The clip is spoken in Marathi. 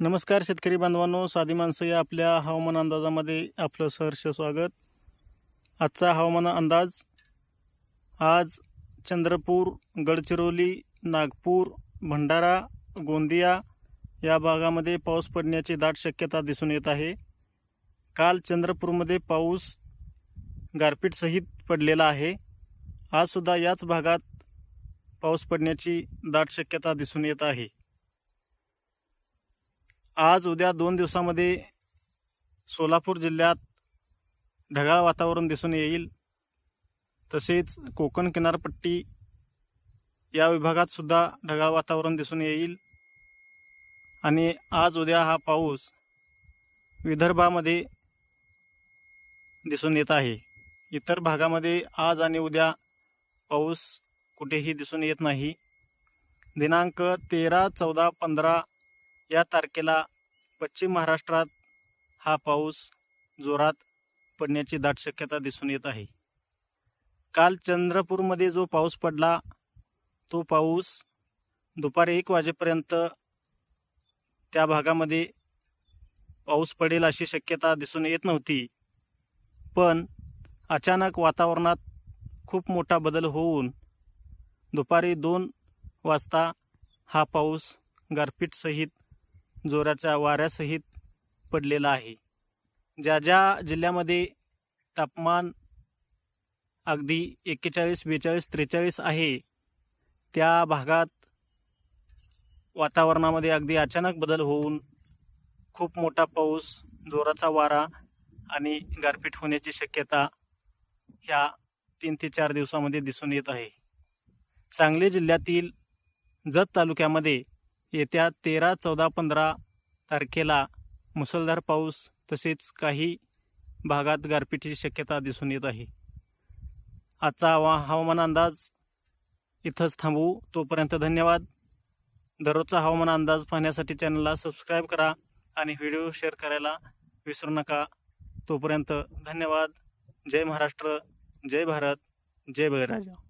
नमस्कार शेतकरी बांधवांनो साधी माणसं या आपल्या हवामान अंदाजामध्ये आपलं सहर्ष स्वागत. आजचा हवामान अंदाज आज चंद्रपूर गडचिरोली नागपूर भंडारा गोंदिया या भागामध्ये पाऊस पडण्याची दाट शक्यता दिसून येत आहे. काल चंद्रपूरमध्ये पाऊस गारपीटसहित पडलेला आहे. आजसुद्धा याच भागात पाऊस पडण्याची दाट शक्यता दिसून येत आहे. आज उद्या दोन दिवसामध्ये सोलापूर जिल्ह्यात ढगाळ वातावरण दिसून येईल. तसेच कोकण किनारपट्टी या विभागात सुद्धा ढगाळ वातावरण दिसून येईल. आणि आज उद्या हा पाऊस विदर्भामध्ये दिसून येत आहे. इतर भागामध्ये आज आणि उद्या पाऊस कुठेही दिसून येत नाही. दिनांक तेरा चौदा पंधरा या तारखेला पश्चिम महाराष्ट्रात हा पाऊस जोरात पडण्याची दाट शक्यता दिसून येत आहे. काल चंद्रपूरमध्ये जो पाऊस पडला तो पाऊस दुपारी एक वाजेपर्यंत त्या भागामध्ये पाऊस पडेल अशी शक्यता दिसून येत नव्हती. पण अचानक वातावरणात खूप मोठा बदल होऊन दुपारी दोन वाजता हा पाऊस गारपीटसहित जोराच्या वाऱ्यासहित पडलेला आहे. ज्या ज्या जिल्ह्यामध्ये तापमान अगदी एक्केचाळीस बेचाळीस त्रेचाळीस आहे त्या भागात वातावरणामध्ये अगदी अचानक बदल होऊन खूप मोठा पाऊस जोराचा वारा आणि गारपीट होण्याची शक्यता ह्या तीन ते चार दिवसामध्ये दिसून येत आहे. सांगली जिल्ह्यातील जत तालुक्यामध्ये येत्या तेरा चौदा पंधरा तारखेला मुसळधार पाऊस तसेच काही भागात गारपीटीची शक्यता दिसून येत आहे. आजचा हवा हवामान अंदाज इथंच थांबवू. तोपर्यंत धन्यवाद. दररोजचा हवामान अंदाज पाहण्यासाठी चॅनलला सबस्क्राईब करा आणि व्हिडिओ शेअर करायला विसरू नका. तोपर्यंत धन्यवाद. जय महाराष्ट्र. जय भारत. जय बळीराजा.